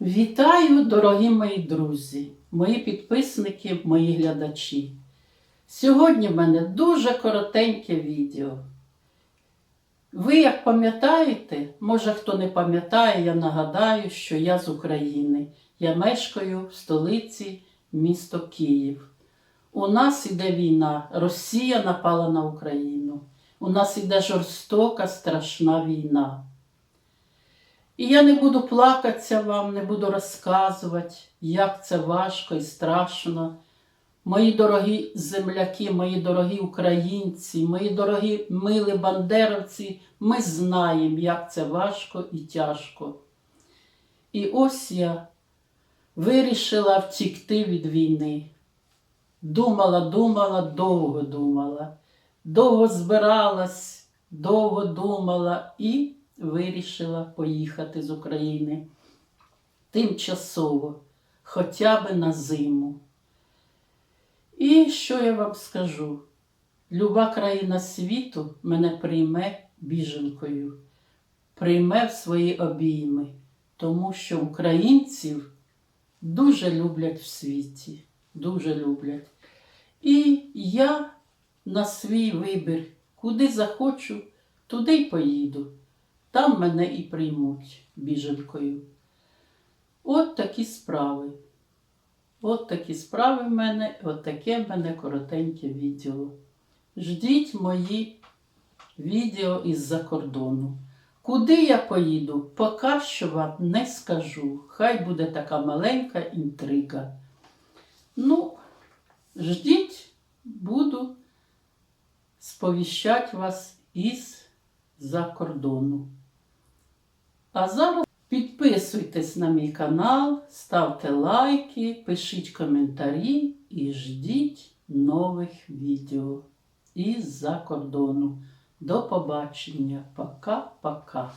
Вітаю, дорогі мої друзі, мої підписники, мої глядачі. Сьогодні в мене дуже коротеньке відео. Ви, як пам'ятаєте, може хто не пам'ятає, я нагадаю, що я з України. Я мешкаю в столиці місто Київ. У нас іде війна, Росія напала на Україну. У нас іде жорстока, страшна війна. І я не буду плакатися вам, не буду розказувати, як це важко і страшно. Мої дорогі земляки, мої дорогі українці, мої дорогі мили бандеровці, ми знаємо, як це важко і тяжко. І ось я вирішила втікти від війни. Думала, думала, довго думала, довго збиралась, довго думала і вирішила поїхати з України тимчасово, хоча б на зиму. І що я вам скажу? Люба країна світу мене прийме біженкою, прийме в свої обійми, тому що українців дуже люблять в світі, дуже люблять. І я на свій вибір, куди захочу, туди й поїду. Там мене і приймуть біженкою. От такі справи. От такі справи в мене, от таке в мене коротеньке відео. Ждіть мої відео із-за кордону. Куди я поїду, поки що вам не скажу. Хай буде така маленька інтрига. Ну, ждіть, буду сповіщати вас із-за кордону. А зараз підписуйтесь на мій канал, ставте лайки, пишіть коментарі і ждіть нових відео із-за кордону. До побачення. Пока-пока.